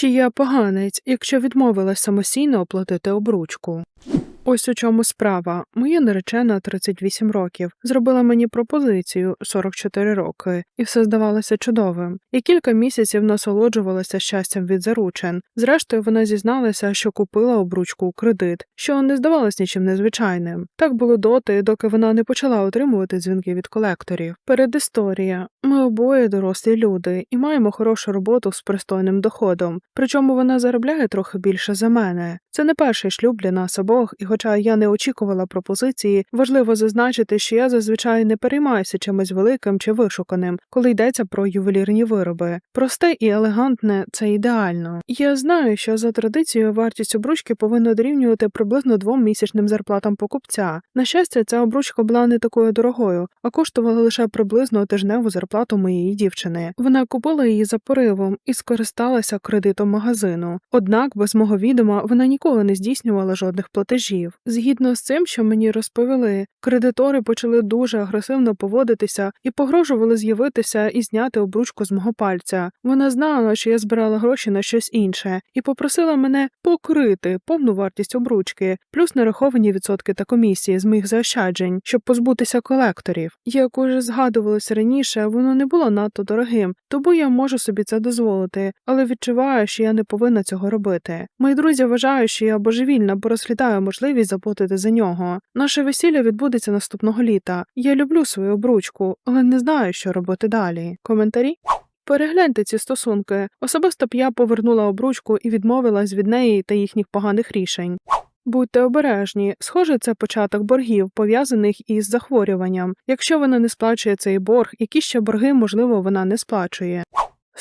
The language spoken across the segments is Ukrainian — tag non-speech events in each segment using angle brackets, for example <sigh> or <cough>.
Чи я поганець, якщо відмовилась самостійно оплатити обручку? Ось у чому справа. Моя наречена 38 років зробила мені пропозицію 44 роки, і все здавалося чудовим. І кілька місяців насолоджувалася щастям від заручин. Зрештою, вона зізналася, що купила обручку у кредит, що не здавалось нічим незвичайним. Так було доти, доки вона не почала отримувати дзвінки від колекторів. Передісторія. Ми обоє дорослі люди і маємо хорошу роботу з пристойним доходом. Причому вона заробляє трохи більше за мене. Це не перший шлюб для нас обох, і хоча я не очікувала пропозиції, важливо зазначити, що я зазвичай не переймаюся чимось великим чи вишуканим, коли йдеться про ювелірні вироби. Просте і елегантне це ідеально. Я знаю, що за традицією вартість обручки повинна дорівнювати приблизно двом місячним зарплатам покупця. На щастя, ця обручка була не такою дорогою, а коштувала лише приблизно тижневу зарплату моєї дівчини. Вона купила її за поривом і скористалася кредитом магазину. Однак, без мого відома, вона ніколи не здійснювала жодних платежів. Згідно з цим, що мені розповіли, кредитори почали дуже агресивно поводитися і погрожували з'явитися і зняти обручку з мого пальця. Вона знала, що я збирала гроші на щось інше, і попросила мене покрити повну вартість обручки, плюс нараховані відсотки та комісії з моїх заощаджень, щоб позбутися колекторів. Як уже згадувалось раніше, воно не було надто дорогим, тому я можу собі це дозволити, але відчуваю, що я не повинна цього робити. Мої друзі вважають, що я божевільна, бо розглядаю можливість заплатити за нього. Наше весілля відбудеться наступного літа. Я люблю свою обручку, але не знаю, що робити далі. Коментарі? Перегляньте ці стосунки. Особисто б я повернула обручку і відмовилась від неї та їхніх поганих рішень. Будьте обережні, схоже, це початок боргів, пов'язаних із захворюванням. Якщо вона не сплачує цей борг, які ще борги, можливо, вона не сплачує.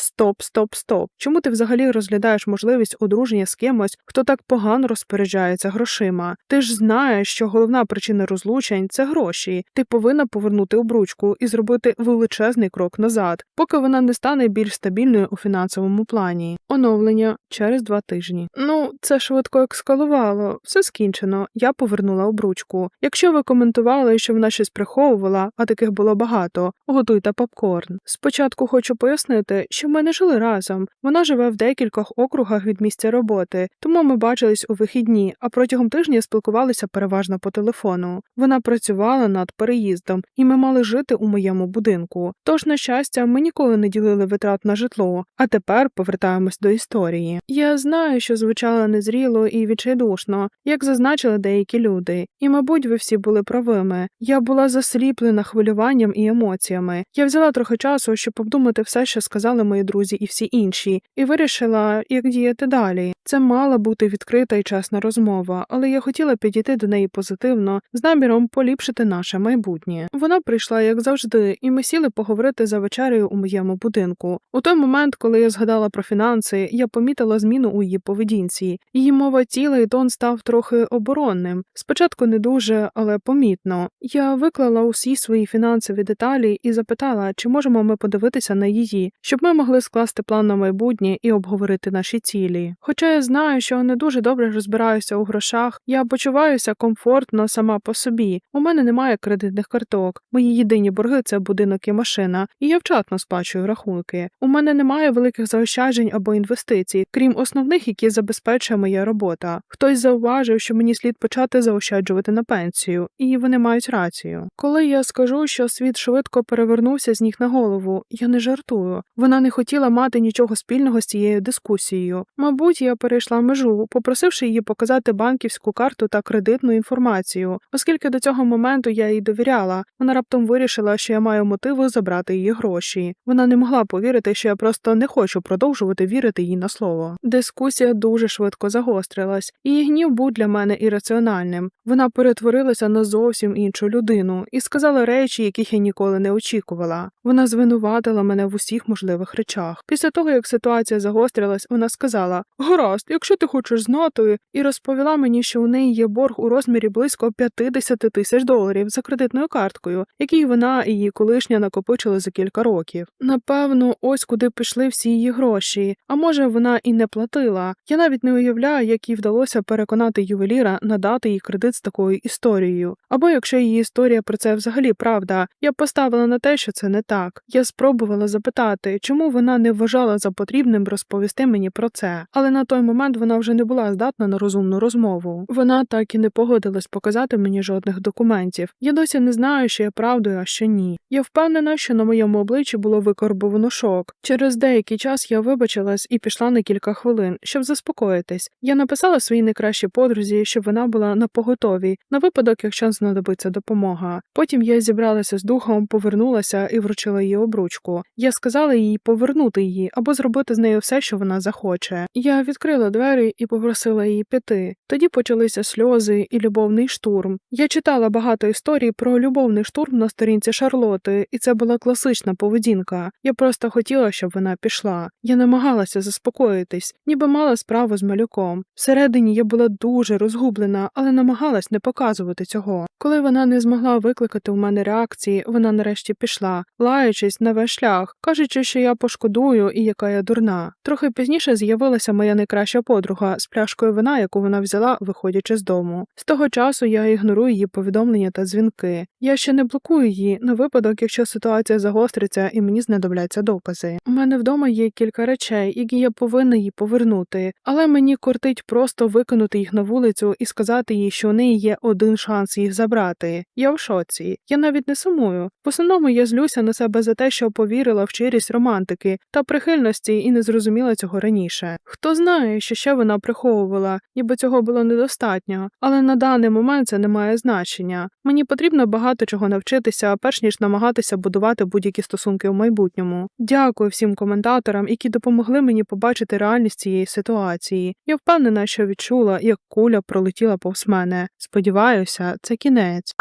Стоп, стоп, стоп. Чому ти взагалі розглядаєш можливість одруження з кимось, хто так погано розпоряджається грошима? Ти ж знаєш, що головна причина розлучень це гроші. Ти повинна повернути обручку і зробити величезний крок назад, поки вона не стане більш стабільною у фінансовому плані. Оновлення через два тижні. Ну, це швидко ескалувало, все скінчено. Я повернула обручку. Якщо ви коментували, що вона щось приховувала, а таких було багато, готуйте попкорн. Спочатку хочу пояснити, що ми не жили разом. Вона живе в декількох округах від місця роботи, тому ми бачились у вихідні, а протягом тижня спілкувалися переважно по телефону. Вона працювала над переїздом, і ми мали жити у моєму будинку. Тож, на щастя, ми ніколи не ділили витрат на житло. А тепер повертаємось до історії. Я знаю, що звучало незріло і відчайдушно, як зазначили деякі люди, і, мабуть, ви всі були правими. Я була засліплена хвилюванням і емоціями. Я взяла трохи часу, щоб обдумати все, що сказали мої друзі і всі інші, і вирішила, як діяти далі. Це мала бути відкрита і чесна розмова, але я хотіла підійти до неї позитивно з наміром поліпшити наше майбутнє. Вона прийшла як завжди, і ми сіли поговорити за вечерею у моєму будинку. У той момент, коли я згадала про фінанси, я помітила зміну у її поведінці. Її мова тіла і тон став трохи оборонним. Спочатку не дуже, але помітно. Я виклала усі свої фінансові деталі і запитала, чи можемо ми подивитися на її, щоб ми могли скласти план на майбутнє і обговорити наші цілі. Хоча я знаю, що не дуже добре розбираюся у грошах, я почуваюся комфортно сама по собі. У мене немає кредитних карток. Мої єдині борги це будинок і машина, і я вчасно сплачую рахунки. У мене немає великих заощаджень або інвестицій, крім основних, які забезпечує моя робота. Хтось зауважив, що мені слід почати заощаджувати на пенсію, і вони мають рацію. Коли я скажу, що світ швидко перевернувся з ніг на голову, я не жартую. Вона не хотіла мати нічого спільного з цією дискусією. Мабуть, я перейшла межу, попросивши її показати банківську карту та кредитну інформацію, оскільки до цього моменту я їй довіряла. Вона раптом вирішила, що я маю мотиви забрати її гроші. Вона не могла повірити, що я просто не хочу продовжувати вірити їй на слово. Дискусія дуже швидко загострилась, і її гнів був для мене ірраціональним. Вона перетворилася на зовсім іншу людину і сказала речі, яких я ніколи не очікувала. Вона звинуватила мене в усіх можливих речах. Після того, як ситуація загострилась, вона сказала: Гаразд, якщо ти хочеш знати, і розповіла мені, що у неї є борг у розмірі близько 50 тисяч доларів за кредитною карткою, який вона і її колишня накопичили за кілька років. Напевно, ось куди пішли всі її гроші. А може, вона і не платила. Я навіть не уявляю, як їй вдалося переконати ювеліра надати їй кредит з такою історією. Або якщо її історія про це взагалі правда, я поставила на те, що це не так. Я спробувала запитати, чому вона не вважала за потрібним розповісти мені про це. Але на той момент вона вже не була здатна на розумну розмову. Вона так і не погодилась показати мені жодних документів. Я досі не знаю, що я правдою, а що ні. Я впевнена, що на моєму обличчі було викорбовано шок. Через деякий час я вибачилась і пішла на кілька хвилин, щоб заспокоїтись. Я написала своїй найкращій подрузі, щоб вона була на поготові на випадок, якщо знадобиться допомога. Потім я зібралася з духом, повернулася і вручила їй обручку. Я сказала їй повернути її або зробити з нею все, що вона захоче. Я відкрила двері і попросила її піти. Тоді почалися сльози і любовний штурм. Я читала багато історій про любовний штурм на сторінці Шарлоти, і це була класична поведінка. Я просто хотіла, щоб вона пішла. Я намагалася заспокоїтись, ніби мала справу з малюком. Всередині я була дуже розгублена, але намагалась не показувати цього. Коли вона не змогла викликати у мене реакції, вона нарешті пішла, лаючись на весь шлях, кажучи, що я пошкодую і яка я дурна. Трохи пізніше з'явилася моя найкраща подруга з пляшкою вина, яку вона взяла, виходячи з дому. З того часу я ігнорую її повідомлення та дзвінки. Я ще не блокую її на випадок, якщо ситуація загостриться і мені знадобляться докази. У мене вдома є кілька речей, які я повинна їй повернути, але мені кортить просто викинути їх на вулицю і сказати їй, що у неї є один шанс їх забрати. Я в шоці. Я навіть не сумую. В основному я злюся на себе за те, що повірила в щирість романтики та прихильності і не зрозуміла цього раніше. Хто знає, що ще вона приховувала, ніби цього було недостатньо, але на даний момент це не має значення. Мені потрібно багато чого навчитися, перш ніж намагатися будувати будь-які стосунки в майбутньому. Дякую всім коментаторам, які допомогли мені побачити реальність цієї ситуації. Я впевнена, що відчула, як куля пролетіла повз мене. Сподіваюся, це кінець.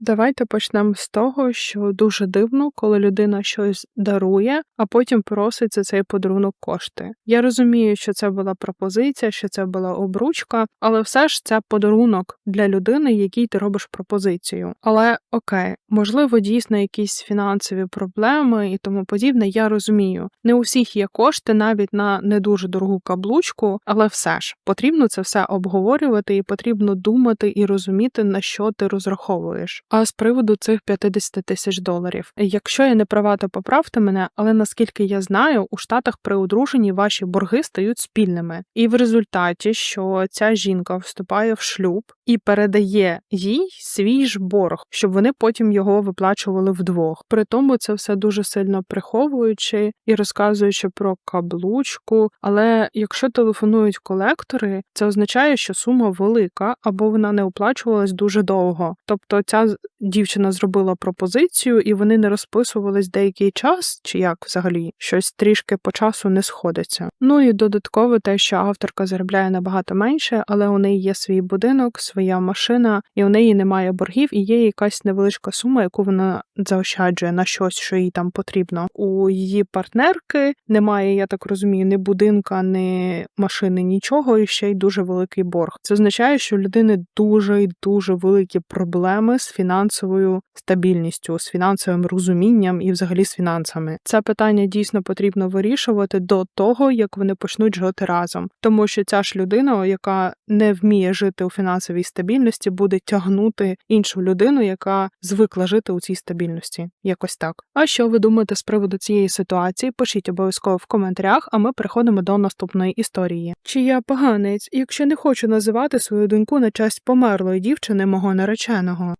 Давайте почнемо з того, що дуже дивно, коли людина щось дарує, а потім просить за цей подарунок кошти. Я розумію, що це була пропозиція, що це була обручка, але все ж це подарунок для людини, якій ти робиш пропозицію. Але окей, можливо, дійсно якісь фінансові проблеми і тому подібне. Я розумію. Не у всіх є кошти навіть на не дуже дорогу каблучку, але все ж потрібно це все обговорювати і потрібно думати і розуміти, на що ти розраховуєш. А з приводу цих 50 тисяч доларів, якщо я не права, то поправте мене, але наскільки я знаю, у Штатах при одруженні ваші борги стають спільними, і в результаті, що ця жінка вступає в шлюб і передає їй свій ж борг, щоб вони потім його виплачували вдвох. При тому це все дуже сильно приховуючи і розказуючи про каблучку. Але якщо телефонують колектори, це означає, що сума велика або вона не оплачувалась дуже довго. Тобто ця дівчина зробила пропозицію, і вони не розписувались деякий час, чи як взагалі щось трішки по часу не сходиться. Ну і додатково те, що авторка заробляє набагато менше, але у неї є свій будинок, своя машина, і у неї немає боргів, і є якась невеличка сума, яку вона заощаджує на щось, що їй там потрібно. У її партнерки немає, я так розумію, ні будинка, ні машини, нічого, і ще й дуже великий борг. Це означає, що у людини дуже і дуже великі проблеми з фінансовою стабільністю, з фінансовим розумінням і взагалі з фінансами. Це питання дійсно потрібно вирішувати до того, як вони почнуть жити разом, тому що ця ж людина, яка не вміє жити у фінансовій стабільності, буде тягнути іншу людину, яка звикла жити у цій стабільності. Якось так. А що ви думаєте з приводу цієї ситуації? Пишіть обов'язково в коментарях, а ми переходимо до наступної історії. Чи я поганець, якщо не хочу називати свою доньку на честь померлої дівчини мого нареченого?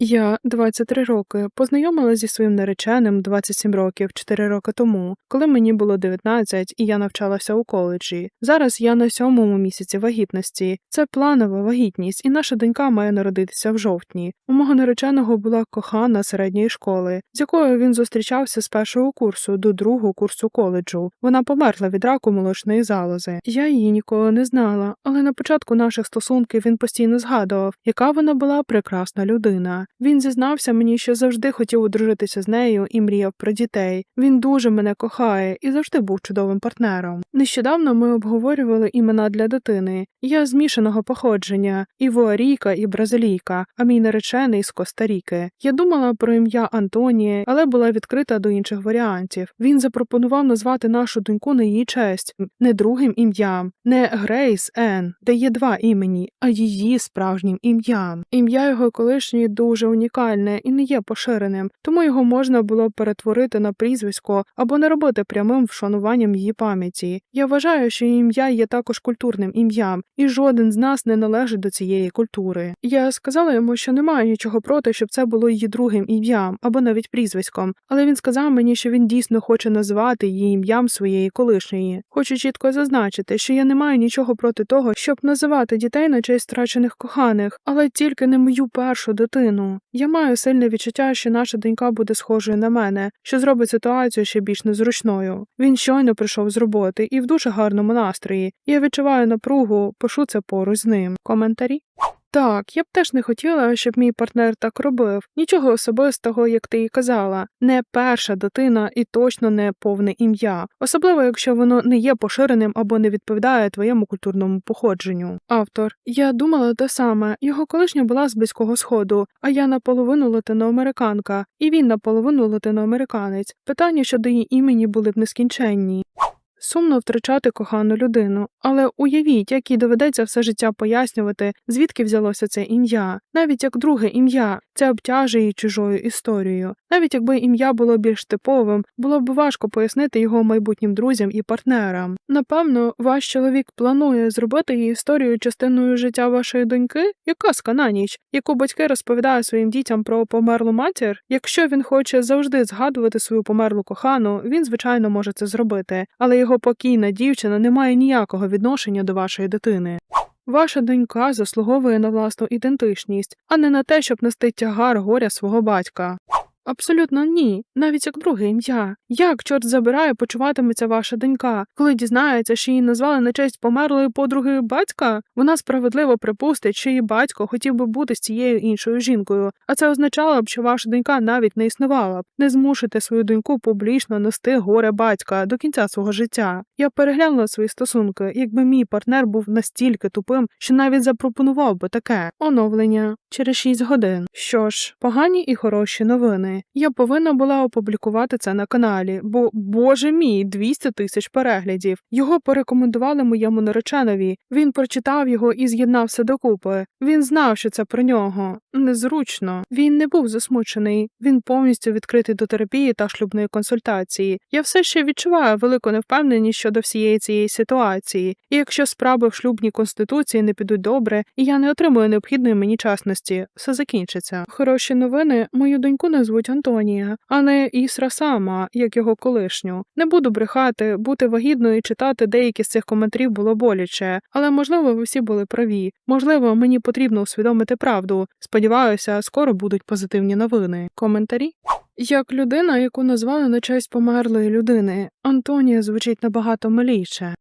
Я 23 роки познайомилася зі своїм нареченим 27 років 4 роки тому, коли мені було 19 і я навчалася у коледжі. Зараз я на сьомому місяці вагітності. Це планова вагітність, і наша донька має народитися в жовтні. У мого нареченого була кохана середньої школи, з якою він зустрічався з першого курсу до другого курсу коледжу. Вона померла від раку молочної залози. Я її ніколи не знала, але на початку наших стосунків він постійно згадував, яка вона була прекрасна людина. Він зізнався мені, що завжди хотів одружитися з нею і мріяв про дітей. Він дуже мене кохає і завжди був чудовим партнером. Нещодавно ми обговорювали імена для дитини. Я змішаного походження, івуарійка і бразилійка, а мій наречений з Коста-Ріки. Я думала про ім'я Антонія, але була відкрита до інших варіантів. Він запропонував назвати нашу доньку на її честь, не другим ім'ям, не Грейс Енн, де є два імені, а її справжнім ім'ям. Ім'я його колишньої дуже дуже унікальне і не є поширеним, тому його можна було перетворити на прізвисько або не робити прямим вшануванням її пам'яті. Я вважаю, що її ім'я є також культурним ім'ям, і жоден з нас не належить до цієї культури. Я сказала йому, що немає нічого проти, щоб це було її другим ім'ям або навіть прізвиськом, але він сказав мені, що він дійсно хоче назвати її ім'ям своєї колишньої. Хочу чітко зазначити, що я не маю нічого проти того, щоб називати дітей на честь втрачених коханих, але тільки не мою першу дитину. Я маю сильне відчуття, що наша донька буде схожою на мене, що зробить ситуацію ще більш незручною. Він щойно прийшов з роботи і в дуже гарному настрої. Я відчуваю напругу, пишу це поруч з ним. Коментарі. Так, я б теж не хотіла, щоб мій партнер так робив. Нічого особистого, як ти і казала, не перша дитина і точно не повне ім'я, особливо якщо воно не є поширеним або не відповідає твоєму культурному походженню. Автор я думала те саме. Його колишня була з близького сходу, а я наполовину латиноамериканка, і він наполовину латиноамериканець. Питання щодо її імені були б нескінченні. Сумно втрачати кохану людину, але уявіть, як їй доведеться все життя пояснювати, звідки взялося це ім'я, навіть як друге ім'я, це обтяжує її чужою історією. Навіть якби ім'я було більш типовим, було б важко пояснити його майбутнім друзям і партнерам. Напевно, ваш чоловік планує зробити її історію частиною життя вашої доньки, як казка на ніч, яку батьки розповідають своїм дітям про померлу матір. Якщо він хоче завжди згадувати свою померлу кохану, він звичайно може це зробити, але його покійна дівчина не має ніякого відношення до вашої дитини. Ваша донька заслуговує на власну ідентичність, а не на те, щоб нести тягар горя свого батька. Абсолютно ні, навіть як друге ім'я. Як, чорт забирає, почуватиметься ваша донька, коли дізнається, що її назвали на честь померлої подруги батька? Вона справедливо припустить, що її батько хотів би бути з цією іншою жінкою, а це означало б, що ваша донька навіть не існувала б. Не змушуйте свою доньку публічно нести горе батька до кінця свого життя. Я переглянула свої стосунки, якби мій партнер був настільки тупим, що навіть запропонував би таке оновлення через 6 годин. Що ж, погані і хороші Я повинна була опублікувати це на каналі, бо, боже мій, 200 тисяч переглядів. Його порекомендували моєму нареченові. Він прочитав його і з'єднався докупи. Він знав, що це про нього. Незручно. Він не був засмучений. Він повністю відкритий до терапії та шлюбної консультації. Я все ще відчуваю велику невпевненість щодо всієї цієї ситуації. І якщо справи в шлюбній конституції не підуть добре, і я не отримую необхідної мені часності, все закінчиться. Хороші новини. Мою доньку назвуть Антонія, а не Ісра сама, як його колишню. Не буду брехати, бути вагітною і читати деякі з цих коментарів було боляче, але можливо ви всі були праві. Можливо, мені потрібно усвідомити правду. Сподіваюся, скоро будуть позитивні новини. Коментарі. Як людина, яку назвали на честь померлої людини, Антонія звучить набагато миліше.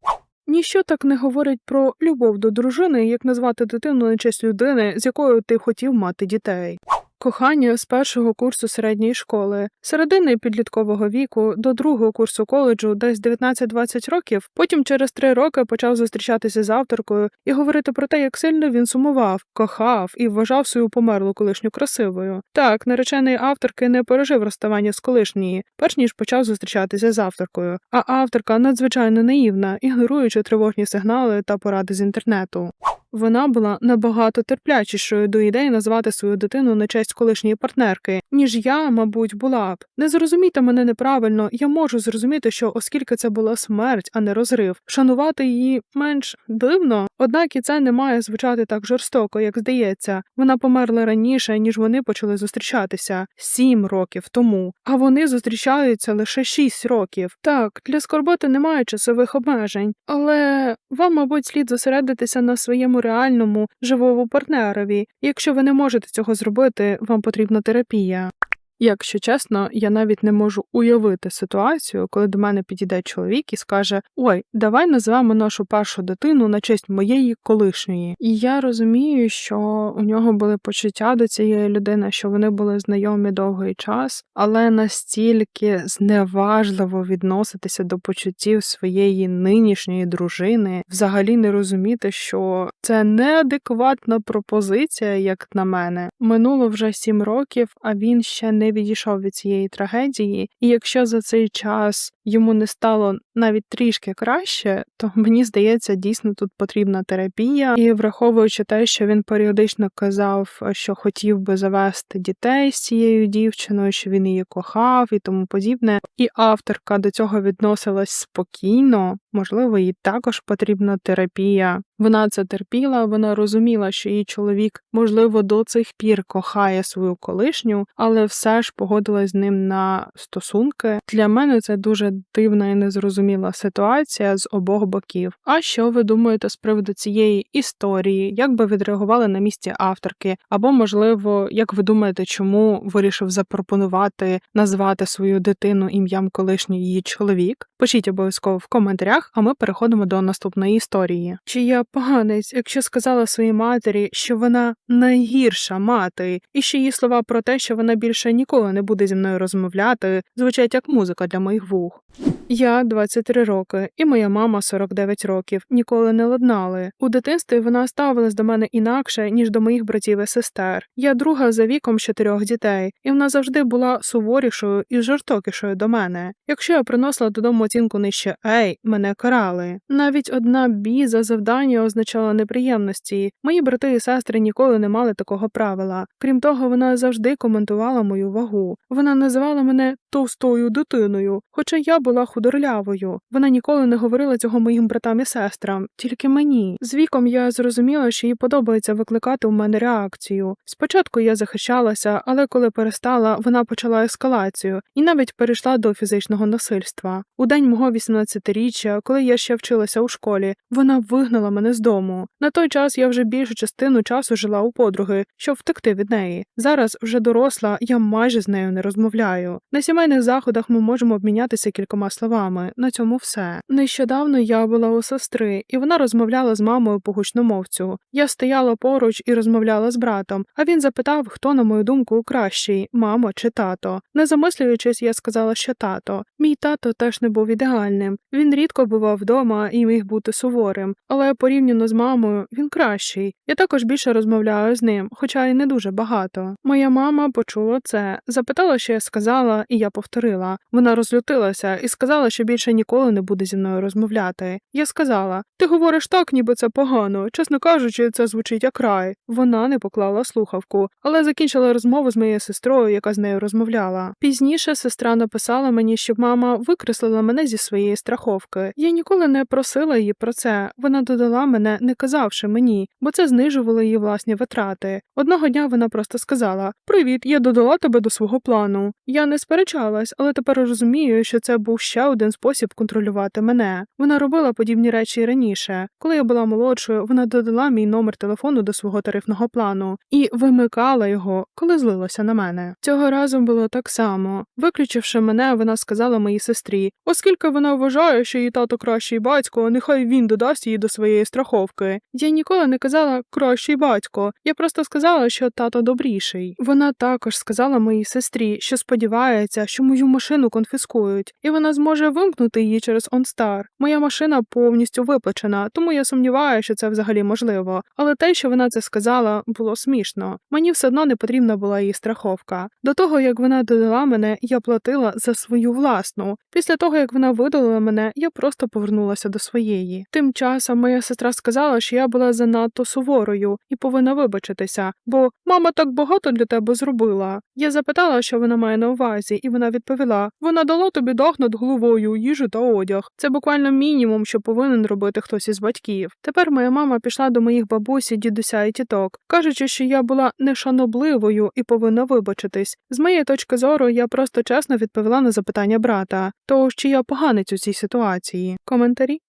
Ніщо так не говорить про любов до дружини, як назвати дитину на честь людини, з якою ти хотів мати дітей. Кохання з першого курсу середньої школи, середини підліткового віку до другого курсу коледжу, десь 19-20 років. Потім через три роки почав зустрічатися з авторкою і говорити про те, як сильно він сумував, кохав і вважав свою померлу колишню красивою. Так, наречений авторки не пережив розставання з колишньої, перш ніж почав зустрічатися з авторкою. А авторка надзвичайно наївна, ігноруючи тривожні сигнали та поради з інтернету. Вона була набагато терплячішою до ідеї назвати свою дитину на честь колишньої партнерки, ніж я, мабуть, була б. Не зрозумійте мене неправильно, я можу зрозуміти, що оскільки це була смерть, а не розрив, шанувати її менш дивно. Однак і це не має звучати так жорстоко, як здається. Вона померла раніше, ніж вони почали зустрічатися сім років тому, а вони зустрічаються лише шість років. Так, для скорботи немає часових обмежень, але вам, мабуть, слід зосередитися на своєму реальному живому партнерові. Якщо ви не можете цього зробити, вам потрібна терапія. Якщо чесно, я навіть не можу уявити ситуацію, коли до мене підійде чоловік і скаже: Ой, давай назвемо нашу першу дитину на честь моєї колишньої. І я розумію, що у нього були почуття до цієї людини, що вони були знайомі довгий час, але настільки зневажливо відноситися до почуттів своєї нинішньої дружини, взагалі не розуміти, що це неадекватна пропозиція, як на мене. Минуло вже сім років, а він ще не не відійшов від цієї трагедії, і якщо за цей час йому не стало навіть трішки краще, то <laughs> мені здається, дійсно тут потрібна терапія. І враховуючи те, що він періодично казав, що хотів би завести дітей з цією дівчиною, що він її кохав і тому подібне, і авторка до цього відносилась спокійно, можливо, їй також потрібна терапія. Вона це терпіла, вона розуміла, що її чоловік, можливо, до цих пір кохає свою колишню, але все ж погодилась з ним на стосунки. Для мене це дуже дивна і незрозуміла ситуація з обох боків. А що ви думаєте з приводу цієї історії? Як би відреагували на місці авторки? Або, можливо, як ви думаєте, чому вирішив запропонувати назвати свою дитину ім'ям колишній її чоловік? Пишіть обов'язково в коментарях, а ми переходимо до наступної історії. Чи я поганець, якщо сказала своїй матері, що вона найгірша мати, і що її слова про те, що вона більше ніколи не буде зі мною розмовляти, звучать як музика для моїх вух. Я 23 роки, і моя мама 49 років, ніколи не ладнали. У дитинстві вона ставилась до мене інакше, ніж до моїх братів і сестер. Я друга за віком чотирьох дітей, і вона завжди була суворішою і жорстокішою до мене. Якщо я приносила додому оцінку нижче Ей, мене карали. Навіть одна бі за завдання означала неприємності. Мої брати і сестри ніколи не мали такого правила. Крім того, вона завжди коментувала мою вагу. Вона називала мене товстою дитиною, хоча я була худорлявою. Вона ніколи не говорила цього моїм братам і сестрам, тільки мені. З віком я зрозуміла, що їй подобається викликати у мене реакцію. Спочатку я захищалася, але коли перестала, вона почала ескалацію і навіть перейшла до фізичного насильства. У день мого 18-річчя, коли я ще вчилася у школі, вона вигнала мене з дому. На той час я вже більшу частину часу жила у подруги, щоб втекти від неї. Зараз вже доросла, я майже з нею не розмовляю. На сімейних заходах ми можемо обмінятися кількома словами. На цьому все. Нещодавно я була у сестри, і вона розмовляла з мамою по гучномовцю. Я стояла поруч і розмовляла з братом, а він запитав, хто, на мою думку, кращий мамо чи тато. Не замислюючись, я сказала, що тато. Мій тато теж не був ідеальним. Він рідко бував вдома і міг бути суворим, але порівняно з мамою він кращий. Я також більше розмовляю з ним, хоча й не дуже багато. Моя мама почула це, запитала, що я сказала, і я повторила. Вона розлютилася і сказала, що більше ніколи не буде зі мною розмовляти. Я сказала: Ти говориш так, ніби це погано. Чесно кажучи, це звучить як рай. Вона не поклала слухавку, але закінчила розмову з моєю сестрою, яка з нею розмовляла. Пізніше сестра написала мені, щоб мама викреслила мене зі своєї страховки. Я ніколи не просила її про це. Вона додала мене, не казавши мені, бо це знижувало її власні витрати. Одного дня вона просто сказала: Привіт, я додала тебе до свого плану. Я не сперечалась, але тепер розумію, що це був ще один спосіб контролювати мене. Вона робила подібні речі раніше. Коли я була молодшою, вона додала мій номер телефону до свого тарифного плану і вимикала його, коли злилася на мене. Цього разу було так само. Виключивши мене, вона сказала моїй сестрі, оскільки вона вважає, що її тато кращий батько, нехай він додасть її до своєї страховки. Я ніколи не казала кращий батько. Я просто сказала, що тато добріший. Вона також сказала моїй сестрі, що сподівається, що мою машину конфіскують, і вона зможе вимкнути її через OnStar. Моя машина повністю виплачена, тому я сумніваюся, що це взагалі можливо. Але те, що вона це сказала, було смішно. Мені все одно не потрібна була її страховка. До того як вона додала мене, я платила за свою власну. Після того як вона видалила мене, я просто повернулася до своєї. Тим часом моя сестра сказала, що я була занадто суворою і повинна вибачитися, бо мама так багато для тебе зробила. Я запитала, що вона має на увазі, і вона відповіла: вона дала тобі дах над головою, їжу та одяг. Це буквально мінімум, що повинен робити хтось із батьків. Тепер моя мама пішла до моїх бабусі, дідуся і тіток, кажучи, що я була нешанобливою і повинна вибачитись. З моєї точки зору, я просто чесно відповіла на запитання брата, то чи я поганець у цій ситуації. Коментарі.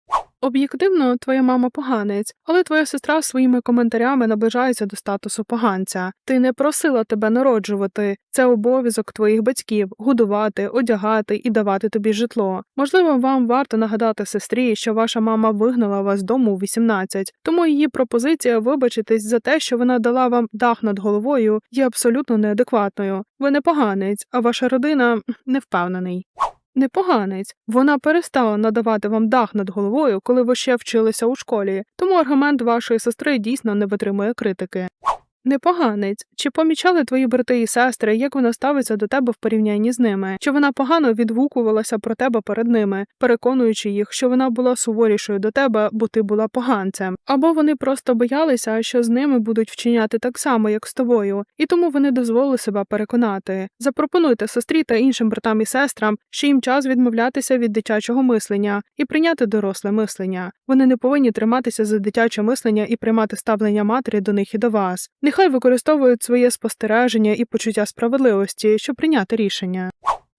Об'єктивно, твоя мама поганець, але твоя сестра своїми коментарями наближається до статусу поганця. Ти не просила тебе народжувати. Це обов'язок твоїх батьків годувати, одягати і давати тобі житло. Можливо, вам варто нагадати сестрі, що ваша мама вигнала вас з дому у 18, тому її пропозиція вибачитись за те, що вона дала вам дах над головою, є абсолютно неадекватною. Ви не поганець, а ваша родина не впевнений. Не поганець. Вона перестала надавати вам дах над головою, коли ви ще вчилися у школі, тому аргумент вашої сестри дійсно не витримує критики. Непоганець. Чи помічали твої брати і сестри, як вона ставиться до тебе в порівнянні з ними? Чи вона погано відгукувалася про тебе перед ними, переконуючи їх, що вона була суворішою до тебе, бо ти була поганцем? Або вони просто боялися, що з ними будуть вчиняти так само, як з тобою, і тому вони дозволили себе переконати. Запропонуйте сестрі та іншим братам і сестрам, що їм час відмовлятися від дитячого мислення і прийняти доросле мислення. Вони не повинні триматися за дитяче мислення і приймати ставлення матері до них і до вас. Нехай використовують своє спостереження і почуття справедливості, щоб прийняти рішення.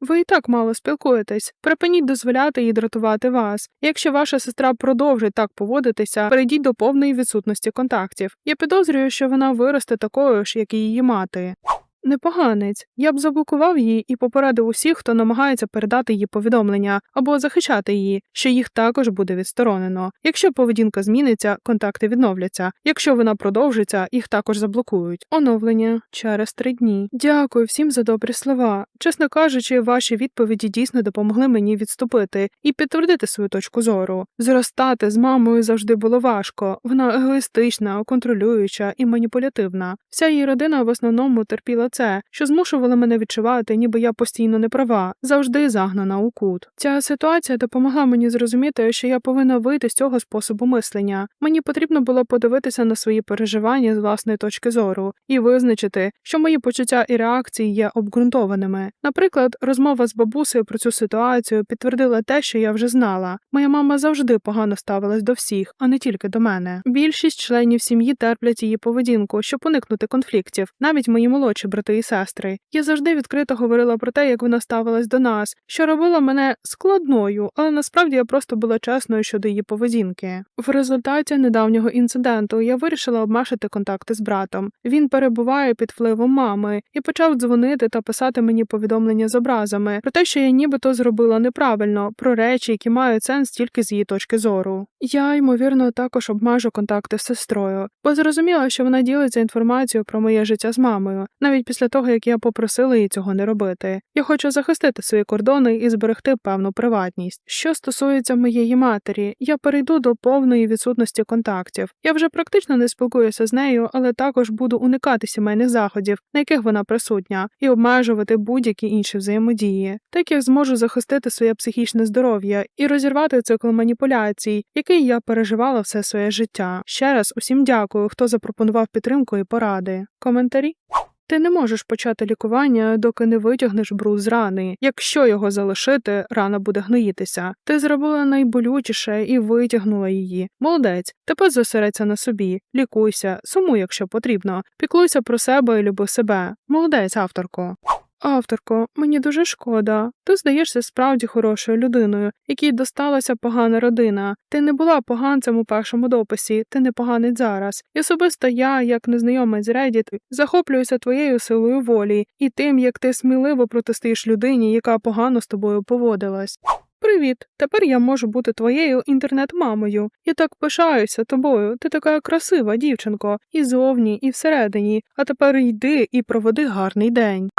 Ви і так мало спілкуєтесь. Припиніть дозволяти їй дратувати вас. Якщо ваша сестра продовжить так поводитися, перейдіть до повної відсутності контактів. Я підозрюю, що вона виросте такою ж, як і її мати. Непоганець. Я б заблокував її і попередив усіх, хто намагається передати її повідомлення або захищати її, що їх також буде відсторонено. Якщо поведінка зміниться, контакти відновляться. Якщо вона продовжиться, їх також заблокують. Оновлення через три дні. Дякую всім за добрі слова. Чесно кажучи, ваші відповіді дійсно допомогли мені відступити і підтвердити свою точку зору. Зростати з мамою завжди було важко. Вона егоїстична, контролююча і маніпулятивна. Вся її родина в основному терпіла це, що змушувало мене відчувати, ніби я постійно не права, завжди загнана у кут. Ця ситуація допомогла мені зрозуміти, що я повинна вийти з цього способу мислення. Мені потрібно було подивитися на свої переживання з власної точки зору і визначити, що мої почуття і реакції є обґрунтованими. Наприклад, розмова з бабусею про цю ситуацію підтвердила те, що я вже знала. Моя мама завжди погано ставилась до всіх, а не тільки до мене. Більшість членів сім'ї терплять її поведінку, щоб уникнути конфліктів, навіть мої молодші брати і сестри. Я завжди відкрито говорила про те, як вона ставилась до нас, що робила мене складною, але насправді я просто була чесною щодо її поведінки. В результаті недавнього інциденту я вирішила обмежити контакти з братом. Він перебуває під впливом мами і почав дзвонити та писати мені повідомлення з образами про те, що я нібито зробила неправильно, про речі, які мають сенс тільки з її точки зору. Я, ймовірно, також обмежу контакти з сестрою, бо зрозуміла, що вона ділиться інформацією про моє життя з мамою, навіть після того, як я попросила її цього не робити. Я хочу захистити свої кордони і зберегти певну приватність. Що стосується моєї матері, я перейду до повної відсутності контактів. Я вже практично не спілкуюся з нею, але також буду уникати сімейних заходів, на яких вона присутня, і обмежувати будь-які інші взаємодії. Так я зможу захистити своє психічне здоров'я і розірвати цикл маніпуляцій, який я переживала все своє життя. Ще раз усім дякую, хто запропонував підтримку і поради. Коментарі. Ти не можеш почати лікування, доки не витягнеш бруд з рани. Якщо його залишити, рана буде гноїтися. Ти зробила найболючіше і витягнула її. Молодець, тепер зосередься на собі, лікуйся, сумуй, якщо потрібно, піклуйся про себе і люби себе. Молодець, авторко. Авторко, мені дуже шкода. Ти здаєшся справді хорошою людиною, якій досталася погана родина. Ти не була поганцем у першому дописі, ти не поганець зараз. І особисто я, як незнайомець Reddit, захоплююся твоєю силою волі і тим, як ти сміливо протистоїш людині, яка погано з тобою поводилась. Привіт, тепер я можу бути твоєю інтернет-мамою. Я так пишаюся тобою. Ти така красива, дівчинко, і зовні, і всередині. А тепер йди і проведи гарний день.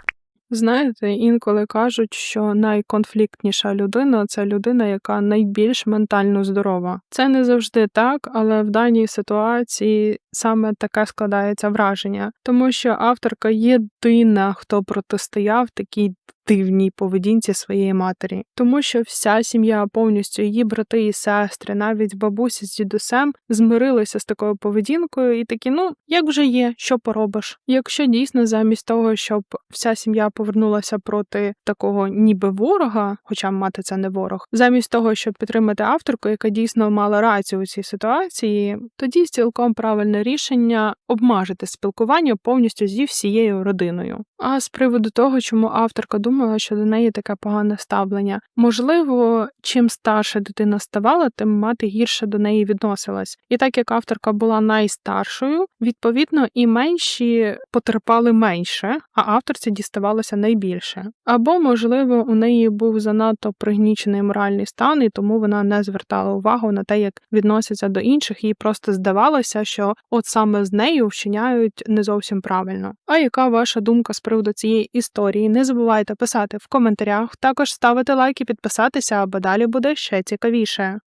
Знаєте, інколи кажуть, що найконфліктніша людина це людина, яка найбільш ментально здорова. Це не завжди так, але в даній ситуації саме таке складається враження, тому що авторка єдина, хто протистояв такій дивній поведінці своєї матері, тому що вся сім'я повністю її брати і сестри, навіть бабуся з дідусем, змирилися з такою поведінкою, і такі, ну як вже є, що поробиш. Якщо дійсно замість того, щоб вся сім'я повернулася проти такого ніби ворога, хоча мати це не ворог, замість того, щоб підтримати авторку, яка дійсно мала рацію у цій ситуації, тоді цілком правильне рішення обмежити спілкування повністю зі всією родиною. А з приводу того, чому авторка думала, що до неї таке погане ставлення, можливо, чим старша дитина ставала, тим мати гірше до неї відносилась. І так як авторка була найстаршою, відповідно і менші потерпали менше, а авторці діставалося найбільше. Або, можливо, у неї був занадто пригнічений моральний стан, і тому вона не звертала увагу на те, як відносяться до інших, їй просто здавалося, що от саме з нею вчиняють не зовсім правильно. А яка ваша думка з приводу цієї історії? Не забувайте писати в коментарях, також ставити лайк і підписатися, аби далі буде ще цікавіше.